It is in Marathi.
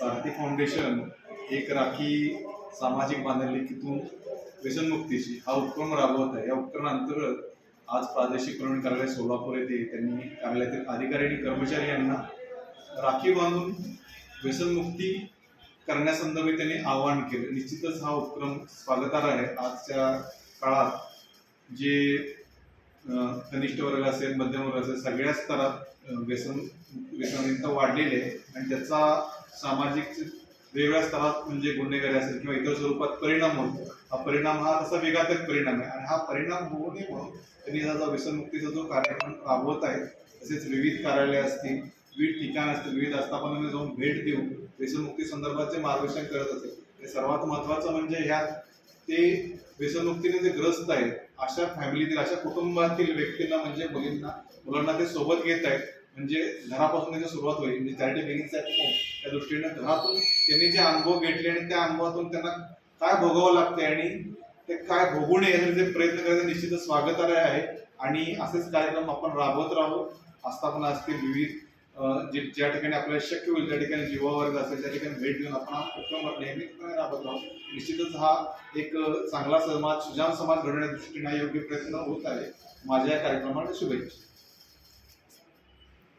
सारथी फाउंडेशन एक राखी सामाजिक बांधिलकीतून व्यसनमुक्तीशी हा उपक्रम राबवत आहे. या उपक्रमाअंतर्गत आज प्रादेशिक प्रवीण कार्यालय सोलापूर येथे त्यांनी कार्यालयातील अधिकारी आणि कर्मचारी यांना राखी बांधून व्यसनमुक्ती करण्यासंदर्भात त्यांनी आवाहन केलं. निश्चितच हा उपक्रम स्वागतार्ह आहे. आजच्या काळात जे कनिष्ठ वर्ग असेल मध्यम वर्ग असेल सगळ्या स्तरात व्यसन व्यसनयुक्त वाढलेले आहे आणि त्याचा सामाजिक वेगवेगळ्या स्तरात म्हणजे गुन्हेगारी असेल किंवा इतर स्वरूपात परिणाम होतो. हा परिणाम हा तसा वेगातक परिणाम आहे. आणि हा परिणाम होऊ नये म्हणून त्यांनी त्याचा जो व्यसनमुक्तीचा जो कार्यक्रम राबवत आहे तसेच विविध कार्यालय असतील विविध ठिकाण असतील विविध आस्थापनांना जाऊन भेट देऊन व्यसनमुक्ती संदर्भात जे मार्गदर्शन करत असेल ते सर्वात महत्त्वाचं म्हणजे ह्या ते व्यसनमुक्तीने जे ग्रस्त आहेत अशा फॅमिलीतील अशा कुटुंबातील व्यक्तींना म्हणजे मुलींना मुलांना ते सोबत घेत आहेत. म्हणजे घरापासून त्याची सुरुवात होईल. म्हणजे चॅरिटी बिगिन्स होम त्या दृष्टीने घरातून त्यांनी जे अनुभव घेतले आणि त्या अनुभवातून त्यांना काय भोगावं लागते आणि ते काय भोगू नये यासाठी जे प्रयत्न करायचं निश्चितच स्वागतार्ह आहे. आणि असेच कार्यक्रम आपण राबवत राहू. आस्थापना असतील विविध जे ज्या ठिकाणी आपल्याला शक्य होईल त्या ठिकाणी जीवावर्ग असेल त्या ठिकाणी भेट देऊन आपण हा उपक्रम नेहमीपणे राबत राहू. निश्चितच हा एक चांगला समाज सुजान समाज घडवण्याच्या दृष्टीने योग्य प्रयत्न होत आहे. माझ्या या कार्यक्रमाला शुभेच्छा.